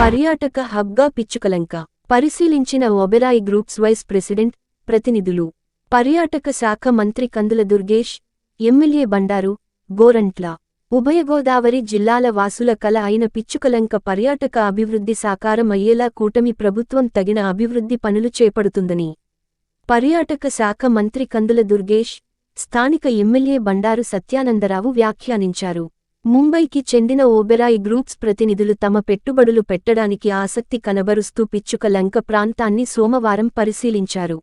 పర్యాటక హబ్గా పిచ్చుకలంక. పరిశీలించిన ఒబెరాయి గ్రూప్స్ వైస్ ప్రెసిడెంట్ ప్రతినిధులు. పర్యాటక శాఖ మంత్రి కందుల దుర్గేష్ ఎమ్మెల్యే బండారు గోరంట్ల. ఉభయ గోదావరి జిల్లాల వాసుల కల అయిన పిచ్చుకలంక పర్యాటక అభివృద్ధి సాకారం అయ్యేలా కూటమి ప్రభుత్వం తగిన అభివృద్ధి పనులు చేపడుతుందని. పర్యాటక శాఖ మంత్రి కందుల దుర్గేష్ స్థానిక ఎమ్మెల్యే బండారు సత్యానందరావు వ్యాఖ్యానించారు. ముంబైకి చెందిన ఓబెరాయి గ్రూప్స్ ప్రతినిధులు తమ పెట్టుబడులు పెట్టడానికి ఆసక్తి కనబరుస్తూ పిచ్చుక లంక ప్రాంతాన్ని సోమవారం పరిశీలించారు.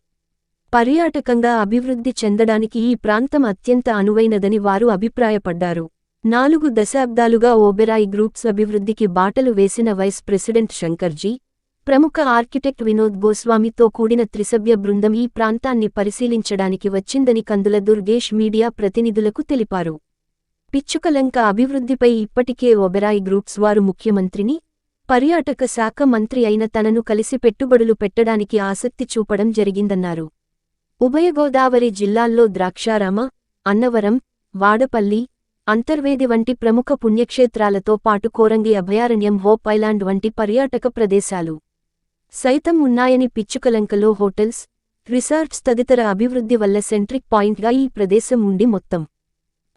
పర్యాటకంగా అభివృద్ధి చెందడానికి ఈ ప్రాంతం అత్యంత అనువైనదని వారు అభిప్రాయపడ్డారు. నాలుగు దశాబ్దాలుగా ఓబెరాయి గ్రూప్స్ అభివృద్ధికి బాటలు వేసిన వైస్ ప్రెసిడెంట్ శంకర్జీ ప్రముఖ ఆర్కిటెక్ట్ వినోద్ గోస్వామితో కూడిన త్రిసభ్య బృందం ఈ ప్రాంతాన్ని పరిశీలించడానికి వచ్చిందని కందుల దుర్గేష్ మీడియా ప్రతినిధులకు తెలిపారు. పిచ్చుకలంక అభివృద్ధిపై ఇప్పటికే ఒబెరాయి గ్రూప్స్ వారు ముఖ్యమంత్రిని పర్యాటక శాఖ మంత్రి అయిన తనను కలిసి పెట్టుబడులు పెట్టడానికి ఆసక్తి చూపడం జరిగిందన్నారు. ఉభయ గోదావరి జిల్లాల్లో ద్రాక్షారామ అన్నవరం వాడపల్లి అంతర్వేది వంటి ప్రముఖ పుణ్యక్షేత్రాలతో పాటు కోరంగి అభయారణ్యం హోప్ ఐలాండ్ వంటి పర్యాటక ప్రదేశాలు సైతం ఉన్నాయని పిచ్చుకలంకలో హోటల్స్ రిసార్ట్స్ తదితర అభివృద్ధి వల్ల సెంట్రిక్ పాయింట్గా ఈ ప్రదేశం ఉండి మొత్తం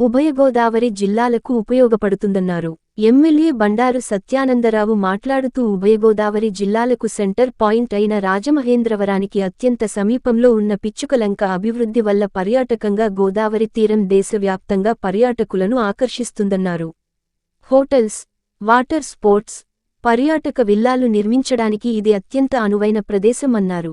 ఉభయగోదావరి జిల్లాలకు ఉపయోగపడుతుందన్నారు. ఎమ్మెల్యే బండారు సత్యానందరావు మాట్లాడుతూ ఉభయగోదావరి జిల్లాలకు సెంటర్ పాయింట్ అయిన రాజమహేంద్రవరానికి అత్యంత సమీపంలో ఉన్న పిచ్చుకలంక అభివృద్ధి వల్ల పర్యాటకంగా గోదావరి తీరం దేశవ్యాప్తంగా పర్యాటకులను ఆకర్షిస్తుందన్నారు. హోటల్స్ వాటర్ స్పోర్ట్స్ పర్యాటక విల్లాలు నిర్మించడానికి ఇది అత్యంత అనువైన ప్రదేశమన్నారు.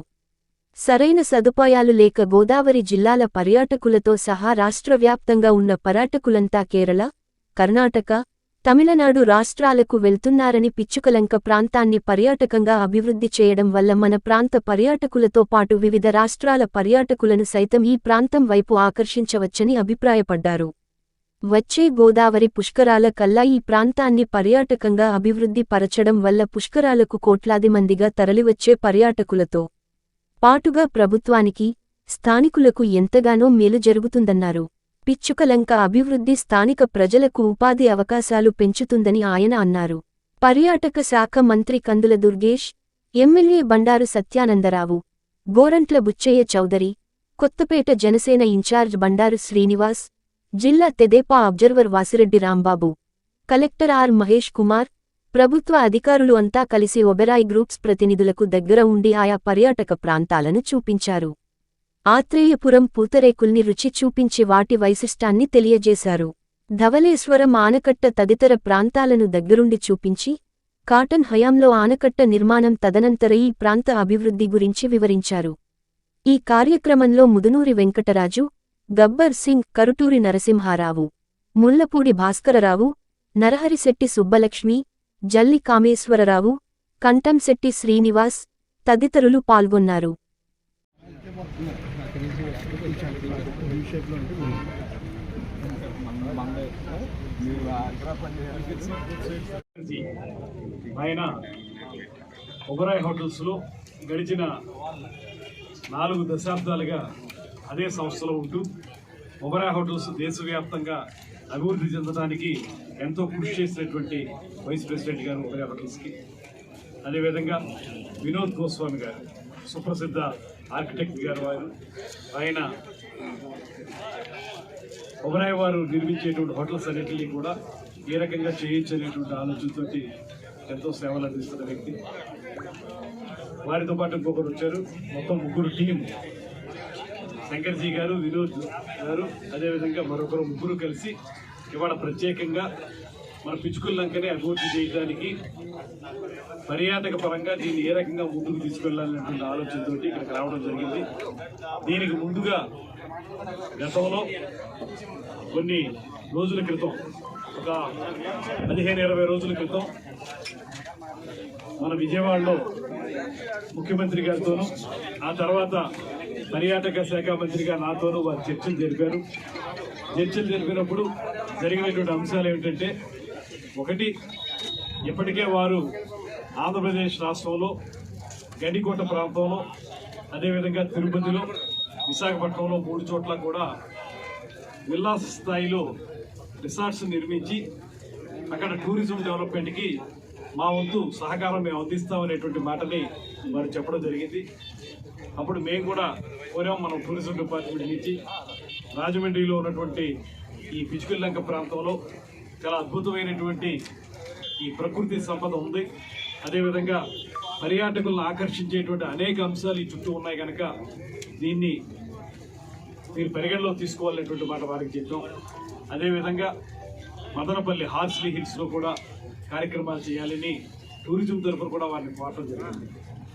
సరైన సదుపాయాలు లేక గోదావరి జిల్లాల పర్యాటకులతో సహా రాష్ట్రవ్యాప్తంగా ఉన్న పర్యాటకులంతా కేరళ కర్ణాటక తమిళనాడు రాష్ట్రాలకు వెళ్తున్నారని పిచ్చుకలంక ప్రాంతాన్ని పర్యాటకంగా అభివృద్ధి చేయడం వల్ల మన ప్రాంత పర్యాటకులతో పాటు వివిధ రాష్ట్రాల పర్యాటకులను సైతం ఈ ప్రాంతం వైపు ఆకర్షించవచ్చని అభిప్రాయపడ్డారు. వచ్చే గోదావరి పుష్కరాల కల్లా ఈ ప్రాంతాన్ని పర్యాటకంగా అభివృద్ధి పరచడం వల్ల పుష్కరాలకు కోట్లాది మందిగా తరలివచ్చే పర్యాటకులతో పాటుగా ప్రభుత్వానికి స్థానికులకు ఎంతగానో మేలు జరుగుతుందన్నారు. పిచ్చుకలంక అభివృద్ధి స్థానిక ప్రజలకు ఉపాధి అవకాశాలు పెంచుతుందని ఆయన అన్నారు. పర్యాటక శాఖ మంత్రి కందుల దుర్గేష్ ఎమ్మెల్యే బండారు సత్యానందరావు గోరంట్ల బుచ్చయ్య చౌదరి కొత్తపేట జనసేన ఇన్ఛార్జ్ బండారు శ్రీనివాస్ జిల్లా తెదేపా observer Vasireddy Rambabu collector R Mahesh Kumar ప్రభుత్వ అధికారులు అంతా కలిసి ఒబెరాయ్ గ్రూప్స్ ప్రతినిధులకు దగ్గర ఉండి ఆయా పర్యాటక ప్రాంతాలను చూపించారు. ఆత్రేయపురం పూతరేకుల్ని రుచి చూపించి వాటి వైశిష్టాన్ని తెలియజేశారు. ధవలేశ్వరం ఆనకట్ట తదితర ప్రాంతాలను దగ్గరుండి చూపించి కాటన్ హయాంలో ఆనకట్ట నిర్మాణం తదనంతర ఈ ప్రాంత అభివృద్ధి గురించి వివరించారు. ఈ కార్యక్రమంలో ముదునూరి వెంకటరాజు గబ్బర్ సింగ్ కరుటూరి నరసింహారావు ముల్లపూడి భాస్కరరావు నరహరిశెట్టి సుబ్బలక్ష్మి జల్లి కామేశ్వరరావు కంఠంశెట్టి శ్రీనివాస్ తదితరులు పాల్గొన్నారు. ఆయన ఒబరాయ్ హోటల్స్లో గడిచిన నాలుగు దశాబ్దాలుగా అదే సంస్థలో ఉంటూ ఒబరాయ్ హోటల్స్ దేశవ్యాప్తంగా అభివృద్ధి చెందడానికి ఎంతో కృషి చేసినటువంటి వైస్ ప్రెసిడెంట్ గారు ఒబరాయ్ హోటల్స్కి అదేవిధంగా వినోద్ గోస్వామి గారు సుప్రసిద్ధ ఆర్కిటెక్ట్ గారు వారు ఆయన ఒబరాయ్ వారు నిర్మించేటువంటి హోటల్స్ అన్నింటినీ కూడా ఏ రకంగా చేయించనేటువంటి ఆలోచనతో ఆలోచనతోటి ఎంతో సేవలు అందిస్తున్న వ్యక్తి. వారితో పాటు ఇంకొకరు వచ్చారు. మొత్తం ముగ్గురు టీం శంకర్జీ గారు వినోద్ గారు అదేవిధంగా మరొకరు ముగ్గురు కలిసి ఇవాళ ప్రత్యేకంగా మన పిచ్చుకుల అభివృద్ధి చేయడానికి పర్యాటక పరంగా దీన్ని ఏ రకంగా ముందుకు తీసుకెళ్ళాలనేటువంటి ఆలోచనతోటి ఇక్కడికి రావడం జరిగింది. దీనికి ముందుగా గతంలో కొన్ని రోజుల క్రితం ఒక పదిహేను ఇరవై రోజుల క్రితం మన విజయవాడలో ముఖ్యమంత్రి గారితోనూ ఆ తర్వాత పర్యాటక శాఖ మంత్రిగా నాతోనూ వారు చర్చలు జరిపారు. చర్చలు జరిపినప్పుడు జరిగినటువంటి అంశాలు ఏమిటంటే ఒకటి ఇప్పటికే వారు ఆంధ్రప్రదేశ్ రాష్ట్రంలో గడికోట ప్రాంతంలో అదేవిధంగా తిరుపతిలో విశాఖపట్నంలో మూడు చోట్ల కూడా విల్లాస స్థాయిలో రిసార్ట్స్ నిర్మించి అక్కడ టూరిజం డెవలప్మెంట్కి మా వంతు సహకారం మేము అందిస్తామనేటువంటి మాటని వారు చెప్పడం జరిగింది. అప్పుడు మేము కూడా కోరాం మనం టూరిజం డిపార్ట్మెంట్ నుంచి రాజమండ్రిలో ఉన్నటువంటి ఈ పిచుకుల్లంక ప్రాంతంలో చాలా అద్భుతమైనటువంటి ఈ ప్రకృతి సంపద ఉంది. అదేవిధంగా పర్యాటకులను ఆకర్షించేటువంటి అనేక అంశాలు ఈ చుట్టూ ఉన్నాయి కనుక దీన్ని మీరు పరిగణలో తీసుకోవాలనేటువంటి మాట వారికి చెప్పాం. అదేవిధంగా మదనపల్లి హార్స్లీ హిల్స్లో కూడా కార్యక్రమాలు చేయాలని టూరిజం తరఫున కూడా వారిని కోరడం జరిగింది.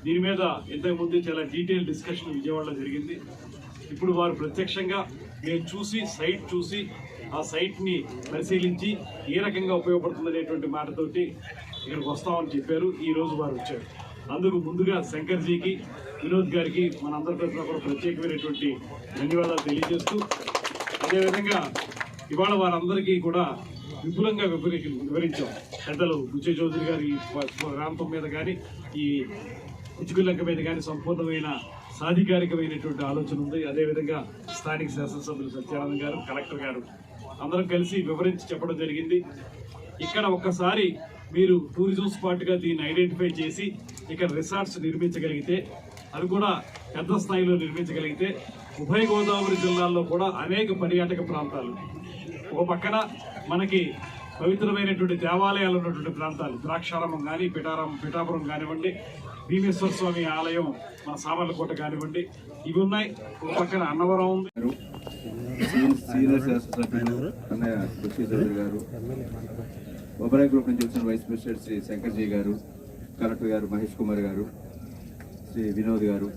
దీని మీద ఇంతకుముందు చాలా డీటెయిల్ డిస్కషన్ విజయవాడలో జరిగింది. ఇప్పుడు వారు ప్రత్యక్షంగా మేము చూసి సైట్ చూసి ఆ సైట్ని పరిశీలించి ఏ రకంగా ఉపయోగపడుతుందనేటువంటి మాటతోటి ఇక్కడికి వస్తామని చెప్పారు. ఈరోజు వారు వచ్చారు. అందుకు ముందుగా శంకర్జీకి వినోద్ గారికి మనందరి తరఫున కూడా ప్రత్యేకమైనటువంటి ధన్యవాదాలు తెలియజేస్తూ అదేవిధంగా ఇవాళ వారందరికీ కూడా విపులంగా వివరి వివరించాం. పెద్దలు బుచ్చే చౌదరి గారి ప్రాంతం మీద కానీ ఈ ఇచుకులంక మీద కానీ సంపూర్ణమైన సాధికారికమైనటువంటి ఆలోచన ఉంది. అదేవిధంగా స్థానిక శాసనసభ్యులు సత్యానంద్ గారు కలెక్టర్ గారు అందరం కలిసి వివరించి చెప్పడం జరిగింది. ఇక్కడ ఒక్కసారి మీరు టూరిజం స్పాట్గా దీన్ని ఐడెంటిఫై చేసి ఇక్కడ రిసార్ట్స్ నిర్మించగలిగితే అవి కూడా పెద్ద స్థాయిలో నిర్మించగలిగితే ఉభయ గోదావరి జిల్లాల్లో కూడా అనేక పర్యాటక ప్రాంతాలు. ఒక పక్కన మనకి పవిత్రమైనటువంటి దేవాలయాలు ఉన్నటువంటి ప్రాంతాలు ద్రాక్షారామం కానీ పిఠారామం పిఠాపురం కానివ్వండి భీమేశ్వర స్వామి ఆలయం మన సామర్లకోట కానివ్వండి ఇవి ఉన్నాయి. ఒక పక్కన అన్నవరం ఉంది. గారు సీనియర్ సీనియర్ అన్నయ్య చౌదరి గారు ఒబరాయ్ గ్రూప్ నుంచి వచ్చిన వైస్ ప్రెసిడెంట్ శ్రీ శంకర్జీ గారు కలెక్టర్ గారు మహేష్ కుమార్ గారు శ్రీ వినోద్ గారు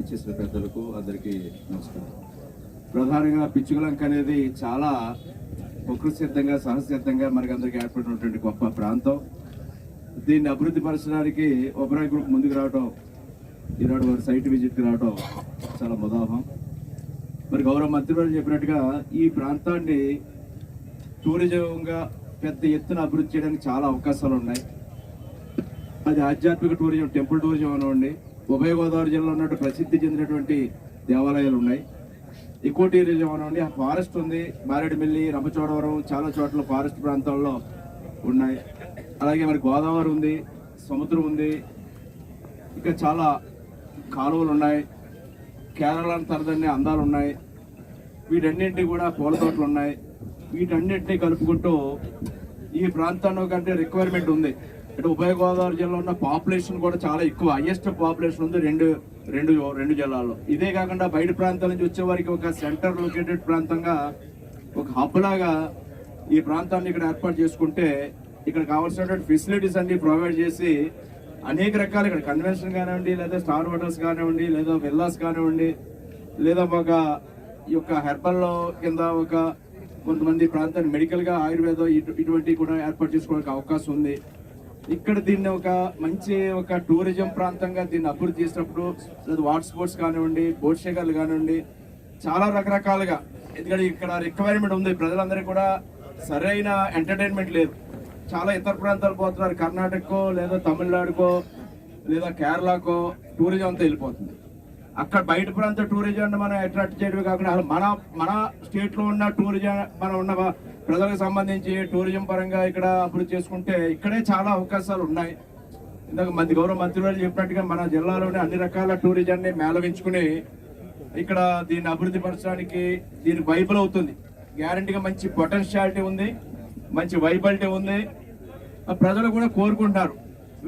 ఇచ్చేసిన పెద్దలకు అందరికీ నమస్కారం. ప్రధానంగా పిచ్చుకలంక అనేది చాలా ప్రకృతి సిద్ధంగా సహజసిద్ధంగా మనకి అందరికీ ఏర్పడినటువంటి గొప్ప ప్రాంతం. దీన్ని అభివృద్ధి పరచడానికి ఒబరాయ్ గ్రూప్ ముందుకు రావడం ఈనాడు వారి సైట్ విజిట్కి రావడం చాలా ముదాహం. మరి గౌరవ మంత్రివర్యులు చెప్పినట్టుగా ఈ ప్రాంతాన్ని టూరిజంగా పెద్ద ఎత్తున అభివృద్ధి చేయడానికి చాలా అవకాశాలు ఉన్నాయి. అది ఆధ్యాత్మిక టూరిజం టెంపుల్ టూరిజం అనివ్వండి. ఉభయ గోదావరి జిల్లాలో ఉన్నట్టు ప్రసిద్ధి చెందినటువంటి దేవాలయాలు ఉన్నాయి. ఎక్కువ టూరిజం అనివ్వండి. ఆ ఫారెస్ట్ ఉంది. మారేడుమిల్లి రంపచోడవరం చాలా చోట్ల ఫారెస్ట్ ప్రాంతాల్లో ఉన్నాయి. అలాగే మరి గోదావరి ఉంది సముద్రం ఉంది ఇంకా చాలా కాలువలు ఉన్నాయి కేరళ తరదన్ని అందాలు ఉన్నాయి వీటన్నింటి కూడా పూల తోటలు ఉన్నాయి. వీటన్నింటినీ కలుపుకుంటూ ఈ ప్రాంతంలో కంటే రిక్వైర్మెంట్ ఉంది. అంటే ఉభయ గోదావరి జిల్లా ఉన్న పాపులేషన్ కూడా చాలా ఎక్కువ. హైయెస్ట్ పాపులేషన్ ఉంది రెండు రెండు రెండు జిల్లాల్లో. ఇదే కాకుండా బయట ప్రాంతాల నుంచి వచ్చే వారికి ఒక సెంటర్ లొకేటెడ్ ప్రాంతంగా ఒక హబ్ లాగా ఈ ప్రాంతాన్ని ఇక్కడ ఏర్పాటు చేసుకుంటే ఇక్కడ కావాల్సినటువంటి ఫెసిలిటీస్ అన్ని ప్రొవైడ్ చేసి అనేక రకాల ఇక్కడ కన్వెన్షన్ కానివ్వండి లేదా స్టార్ హోటల్స్ కానివ్వండి లేదా విల్లాస్ కానివ్వండి లేదా ఒక ఈ యొక్క హెర్బల్లో కింద ఒక కొంతమంది ప్రాంతాన్ని మెడికల్గా ఆయుర్వేదం ఇటు- ఇటువంటివి కూడా ఏర్పాటు చేసుకోవడానికి అవకాశం ఉంది. ఇక్కడ దీన్ని ఒక మంచి ఒక టూరిజం ప్రాంతంగా దీన్ని అభివృద్ధి చేసినప్పుడు లేదా వాటర్ స్పోర్ట్స్ కానివ్వండి బోట్ షేకర్లు కానివ్వండి చాలా రకరకాలుగా. ఎందుకంటే ఇక్కడ రిక్వైర్మెంట్ ఉంది. ప్రజలందరికీ కూడా సరైన ఎంటర్టైన్మెంట్ లేదు. చాలా ఇతర ప్రాంతాలు పోతున్నారు. కర్ణాటకకో లేదా తమిళనాడుకో లేదా కేరళకో టూరిజం అంతా వెళ్ళిపోతుంది. అక్కడ బయట ప్రాంత టూరిజం మనం అట్రాక్ట్ చేయడమే కాకుండా మన మన స్టేట్లో ఉన్న టూరిజం మనం ఉన్న ప్రజలకు సంబంధించి టూరిజం పరంగా ఇక్కడ అభివృద్ధి చేసుకుంటే ఇక్కడే చాలా అవకాశాలు ఉన్నాయి. ఇందాక మంది గౌరవ మంత్రివర్యులు చెప్పినట్టుగా మన జిల్లాలోనే అన్ని రకాల టూరిజాన్ని మేళవించుకుని ఇక్కడ దీన్ని అభివృద్ధి పరచడానికి దీనికి వైబుల్ అవుతుంది. గ్యారంటీగా మంచి పొటెన్షియాలిటీ ఉంది. మంచి వైబిలిటీ ఉంది. ఆ ప్రజలు కూడా కోరుకుంటున్నారు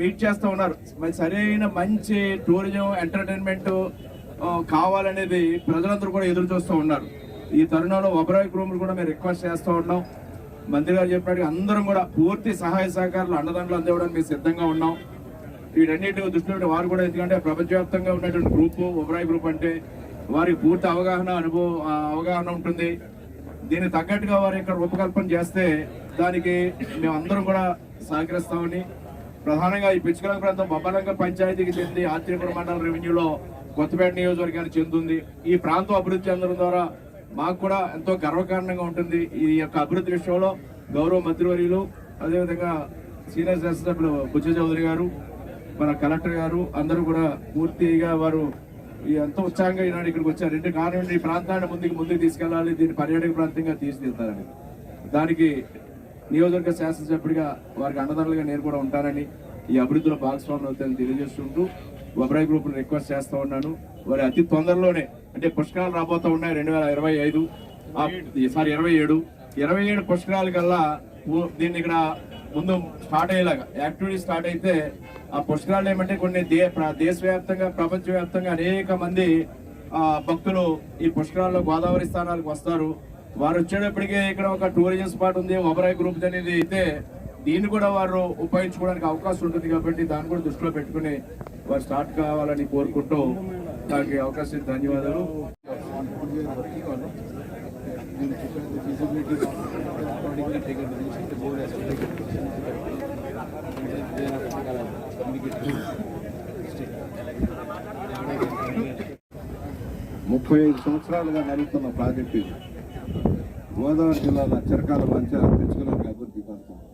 వెయిట్ చేస్తూ ఉన్నారు. మరి సరైన మంచి టూరిజం ఎంటర్టైన్మెంట్ కావాలనేది ప్రజలందరూ కూడా ఎదురు చూస్తూ ఉన్నారు. ఈ తరుణంలో ఒబరాయ్ గ్రూములు కూడా మేము రిక్వెస్ట్ చేస్తూ ఉన్నాం. మంత్రి గారు చెప్పినట్టుగా అందరం కూడా పూర్తి సహాయ సహకారాలు అండదండలు అందివ్వడానికి మేము సిద్ధంగా ఉన్నాం. వీటన్నిటి దృష్టిలో వారు కూడా ఎందుకంటే ప్రపంచవ్యాప్తంగా ఉన్నటువంటి గ్రూపు ఒబరాయ్ గ్రూప్ అంటే వారికి పూర్తి అవగాహన అనుభవం అవగాహన ఉంటుంది. దీనికి తగ్గట్టుగా వారు ఇక్కడ రూపకల్పన చేస్తే దానికి మేమందరం కూడా సహకరిస్తామని. ప్రధానంగా ఈ పిచ్చుకల ప్రాంతం బొబ్బలంక పంచాయతీకి చెంది ఆత్రేయపురం మండల రెవెన్యూలో కొత్తపేట నియోజకవర్గానికి చెందుతుంది ఈ ప్రాంతం అభివృద్ధి చెందడం ద్వారా మాకు కూడా ఎంతో గర్వకారణంగా ఉంటుంది ఈ యొక్క అభివృద్ధి విషయంలో. గౌరవ మంత్రివర్యులు అదేవిధంగా సీనియర్ శాసనసభ్యులు బుచ్చ చౌదరి గారు మన కలెక్టర్ గారు అందరూ కూడా పూర్తిగా వారు ఎంతో ఉత్సాహంగా ఈనాడు ఇక్కడికి వచ్చారు. రెండు కానివ్వండి ఈ ప్రాంతాన్ని ముందుకు ముందుకు తీసుకెళ్ళాలి. దీన్ని పర్యాటక ప్రాంతంగా తీర్చిదిద్దాలని దానికి నియోజకవర్గ శాసనసభ్యుడిగా వారికి అండదండలుగా నేను కూడా ఉంటానని ఈ అభివృద్ధిలో భాగస్వామ్యం అవుతాయని తెలియజేస్తుంటూ ఒబ్రాయి గ్రూప్ రిక్వెస్ట్ చేస్తూ ఉన్నాను. వారి అతి తొందరలోనే అంటే పుష్కరాలు రాబోతూ ఉన్నాయి రెండు వేల ఇరవై ఐదు. సారీ ఇరవై ఏడు. ఇరవై ఏడు పుష్కరాల కల్లా దీన్ని ఇక్కడ ముందు స్టార్ట్ అయ్యేలాగా. యాక్టివిటీ స్టార్ట్ అయితే ఆ పుష్కరాలు ఏమంటే కొన్ని దేశవ్యాప్తంగా ప్రపంచవ్యాప్తంగా అనేక మంది ఆ, భక్తులు ఈ పుష్కరాల్లో గోదావరి స్థానాలకు వస్తారు. వారు వచ్చేటప్పటికే ఇక్కడ ఒక టూరిజం స్పాట్ ఉంది ఒబరాయ్ గ్రూప్ అనేది అయితే దీన్ని కూడా వారు ఉపయోగించుకోవడానికి అవకాశం ఉంటుంది కాబట్టి దాన్ని కూడా దృష్టిలో పెట్టుకుని వారు స్టార్ట్ కావాలని కోరుకుంటూ దానికి అవకాశం ధన్యవాదాలు. ముప్పై ఐదు సంవత్సరాలుగా నడుస్తున్న ప్రాజెక్టు ఇది. గోదావరి జిల్లాలో చిరకాల మంచ పెంచుకోవడానికి అభివృద్ధి పడుతుంది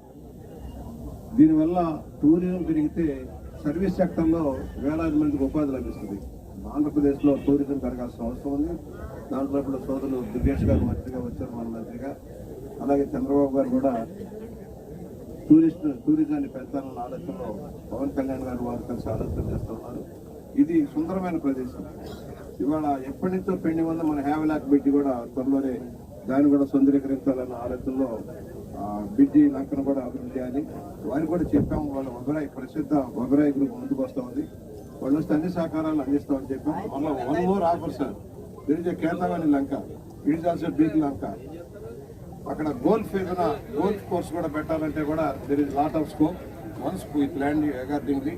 దీనివల్ల టూరిజం పెరిగితే సర్వీస్ సెక్టర్లో వేలాది మందికి ఉపాధి లభిస్తుంది. ఆంధ్రప్రదేశ్లో టూరిజం పెరగాల్సిన అవసరం ఉంది. దాంట్లో ఇప్పుడు సోదరులు దుర్గేష్ గారు మంత్రిగా వచ్చారు మన మంత్రిగా. అలాగే చంద్రబాబు గారు కూడా టూరిస్ట్ టూరిజాన్ని పెంచాలన్న ఆలోచనలో పవన్ కళ్యాణ్ గారు వారు కలిసి ఆలోచన చేస్తున్నారు ఇది సుందరమైన ప్రదేశం. ఇవాళ ఎప్పటి నుంచో పెండి ఉంది. మన హ్యావలాక్ బిడ్డి కూడా త్వరలోనే దాన్ని కూడా సుందరీకరించాలన్న ఆలోచనలో ఆ, బిడ్డి లంకను కూడా అభివృద్ధి చేయాలి. వారికి కూడా చెప్పాము వాళ్ళ ఒబరాయి ప్రసిద్ధ ఒబరాయి గ్రూప్ ముందుకు వస్తూ ఉంది. వాళ్ళు వస్తే అన్ని సహకారాలు అందిస్తామని చెప్పాం మళ్ళీ వన్ మోర్ ఆఫర్ సార్. తెలిసే కేంద్రవాణి లంక ఇట్ ఇస్ ఆల్సో బిగ్ లంక. అక్కడ గోల్ఫ్ ఏదైనా గోల్ఫ్ కోర్స్ కూడా పెట్టాలంటే కూడా there is lot of scope once ఈ ప్లాన్ అకార్డింగ్లీ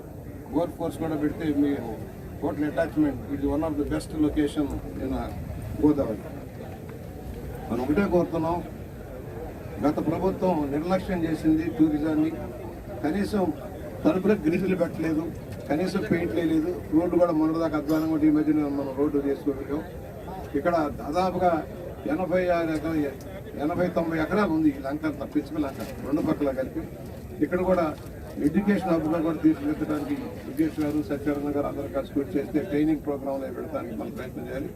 గోల్ఫ్ కోర్స్ కూడా పెడితే మీ hotel attachment it one of the best location in Godavari మనం ఒకటే కోరుతున్నాం గత ప్రభుత్వం నిర్లక్ష్యం చేసింది టూరిజాన్ని కనీసం తలుపులకు గ్రిజులు పెట్టలేదు కనీసం పెయింట్ లేదు రోడ్డు కూడా మొన్నదాకా అధ్వానం కూడా ఈ మధ్యన మనం రోడ్డు చేసుకోగలిగాం ఇక్కడ దాదాపుగా ఎనభై ఆరు ఎకరా ఎనభై తొంభై ఎకరాలు ఉంది ఈ లంక అంతా లంక రెండు పక్కల కలిపి. ఇక్కడ కూడా ఎడ్యుకేషన్ హబ్గా కూడా తీర్చిదిద్దడానికి దుర్గేష్ గారు సత్యానంద గారు అందరూ కలిసి కూడా చేస్తే ట్రైనింగ్ ప్రోగ్రాంలో పెడతానికి మనం ప్రయత్నం చేయాలి.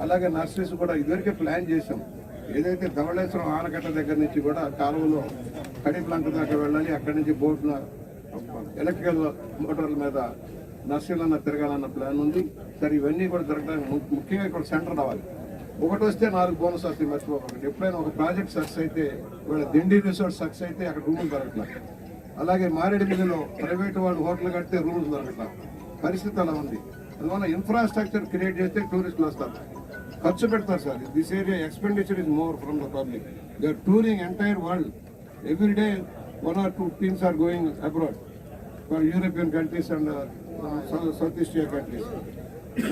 అలాగే నర్సరీస్ కూడా ఇదివరకే ప్లాన్ చేసాం ఏదైతే ధవళేశ్వరం ఆనకట్ట దగ్గర నుంచి కూడా కాలువలో కడిప్ లంక దాకా వెళ్ళాలి అక్కడి నుంచి బోట్ల ఎలక్ట్రికల్ మోటార్ల మీద నర్సరీలన్న తిరగాలన్న ప్లాన్ ఉంది. సరే ఇవన్నీ కూడా జరగడానికి ము- ముఖ్యంగా ఇక్కడ సెంటర్ రావాలి. ఒకటి వస్తే నాలుగు బోనస్ వస్తాయి మర్చిపోకండి. ఎప్పుడైనా ఒక ప్రాజెక్ట్ సక్సెస్ అయితే ఇవాళ దిండి రిసార్ట్ సక్సెస్ అయితే అక్కడ రూములు దొరకట్లా. అలాగే మారేడుమిల్లిలో ప్రైవేట్ వాళ్ళు హోటల్ కడితే రూమ్స్ దొరకట్లా. పరిస్థితి అలా ఉంది. అందువల్ల ఇన్ఫ్రాస్ట్రక్చర్ క్రియేట్ చేస్తే టూరిస్టులు వస్తారు. ఖర్చు పెడతారు sir. This area expenditure is more from the public they are touring entire world every day one or two teams are going abroad for European countries and south east Asia countries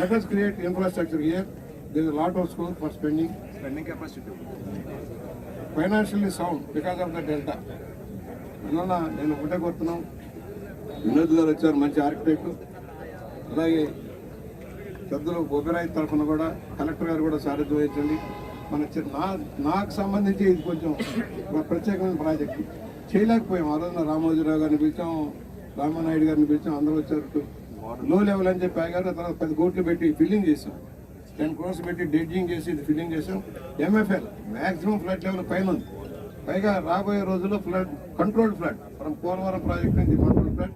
let create infrastructure year there is a lot of scope for spending. Spending capacity financially sound because of the delta. అందువల్ల నేను ఒకటే కోరుతున్నాం. వినోద్ గారు వచ్చారు మంచి architect అలాగే పెద్దలు ఒబెరాయి తరఫున కూడా కలెక్టర్ గారు కూడా సారథ్యం వహించండి. మన నా నాకు సంబంధించి ఇది కొంచెం ఒక ప్రత్యేకమైన ప్రాజెక్ట్. చేయలేకపోయాం. ఆ రోజున రామోజీరావు గారిని పిలిచాం రామానాయుడు గారిని పిలిచాం అందరూ వచ్చారు. లో లెవెల్ అని చెప్పి ఆగారు. తర్వాత పది కోట్లు పెట్టి ఫిల్లింగ్ చేసాం టెన్ క్రోర్స్ పెట్టి డెడ్జింగ్ చేసి ఇది ఫిల్లింగ్ చేసాం ఎంఎఫ్ఎల్ మాక్సిమం ఫ్లడ్ లెవెల్ పైన ఉంది. పైగా రాబోయే రోజుల్లో ఫ్లడ్ కంట్రోల్డ్ ఫ్లడ్ మనం పోలవరం ప్రాజెక్ట్ నుంచి control flood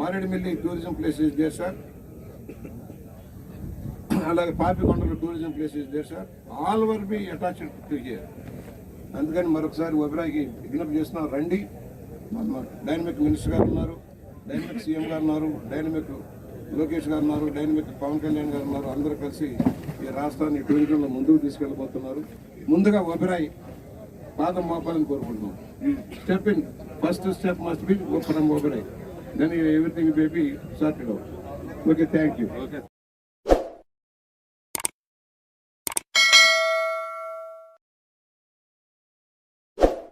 Maredumilli tourism place is there sir అలాగే Papikondalu tourism places is there sir all were be attached to here అందుకని మరొకసారి ఒబరాయికి విజ్ఞప్తి చేస్తున్నాం రండి. మన డైనమిక్ మినిస్టర్ గారు ఉన్నారు డైనమిక్ సీఎం గారు ఉన్నారు డైనమిక్ లోకేష్ గారు ఉన్నారు డైనమిక్ పవన్ కళ్యాణ్ గారు ఉన్నారు అందరూ కలిసి ఈ రాష్ట్రాన్ని టూరిజంలో ముందుకు తీసుకెళ్ళబోతున్నారు. ముందుగా ఒబరాయి పాదం మోపాలని కోరుకుంటున్నాం. Step in first step must be from Oberoi. Then everything baby sorted out okay thank you